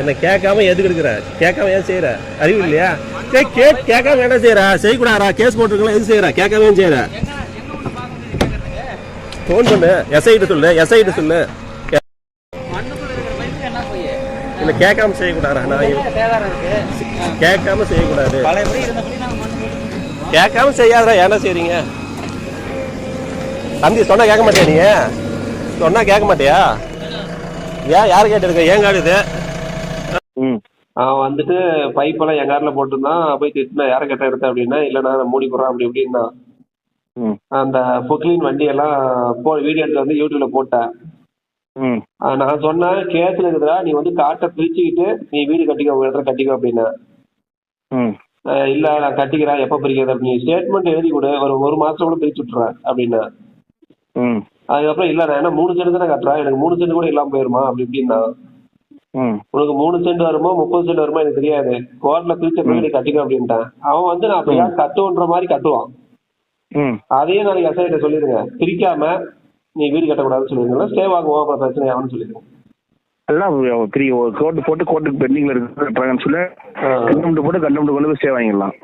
என்னை கேட்காம எதுக்கு எடுக்கிற? கேட்காம ஏன் செய்யற அறிவு இல்லையா? கே கேட்காம என்ன செய்யற செய்யக்கூடாதா கேஸ் போட்டிருக்கலாம் எது செய்யற கேட்காம செய்யற ஃபோன் பண்ணு எஸ்ஐட்டு சொல்லு. எஸ்ஐ சொல்லு. என்ன இல்ல கேட்காம செய்யக்கூடாதா நான் கேட்காம செய்யக்கூடாது. கேட்காம செய்யாதடா. என்ன செய்றீங்க? தம்பி சொன்னா கேட்க மாட்டியா நீ? சொன்னா கேட்க மாட்டியா? ஏன் யார் கேட்டிருக்க? ஏன் காடு இது? அவன் வந்துட்டு பைப்பெல்லாம் என் காரில் போட்டிருந்தான். போய் திட்டினா யாரை கேட்ட எடுத்த? அப்படின்னா இல்லைண்ணா நான் மூடி போடுறேன் அப்படி இப்படின்னா அந்த பொக்லின் வண்டியெல்லாம் போ வீடியோ எடுத்து வந்து யூடியூப்ல போட்டேன். நான் சொன்னேன் கேஸில் இருக்குதுடா நீ வந்து காட்டை பிரிச்சுக்கிட்டு நீ வீடு கட்டிக்கோ உங்க இடத்துல கட்டிக்கோ அப்படின்னா. இல்லை நான் கட்டிக்கிறேன் எப்போ பிரிக்கிறது? அப்படின்னு ஸ்டேட்மெண்ட் எழுதி கொடு ஒரு ஒரு மாதம் கூட பிரிச்சு விட்றேன் அப்படின்னா. அதுக்கப்புறம் இல்லை நான் என்ன மூணு சென்ட் தானே கட்டுறேன் எனக்கு மூணு சென்ட் கூட இல்லாமல் போயிருமா? அப்படி இப்படின்னா. உனக்கு மூணு சென்ட் வருமோ முப்பது சென்ட் வருமோ எனக்கு தெரியாது. கோர்ட்ல பிரிச்ச பிறகு நீ கட்டிக்கோ அப்படின்ட்டான். அவன் வந்து நான் அப்படியா கட்டுன்ற மாதிரி கட்டுவான். அதையும் நாளைக்கு எஸ்ஐட்ட சொல்லிடுங்க பிரிக்காம நீ வீடு கட்டக்கூடாதுன்னு சொல்லிடுங்க ஸ்டே வாங்குவோம் அப்புறம் பிரச்சனை ஆகும்னு சொல்லிடுங்க எல்லாம் பெரிய போட்டு கோர்ட்டுக்கு பெண்டிங்ல இருக்கு சொல்லி ஆ. கண்டம்ட்டு போட்டு கண்டம்ட்டு கொண்டு போய் ஸ்டே வாங்கிடலாம்.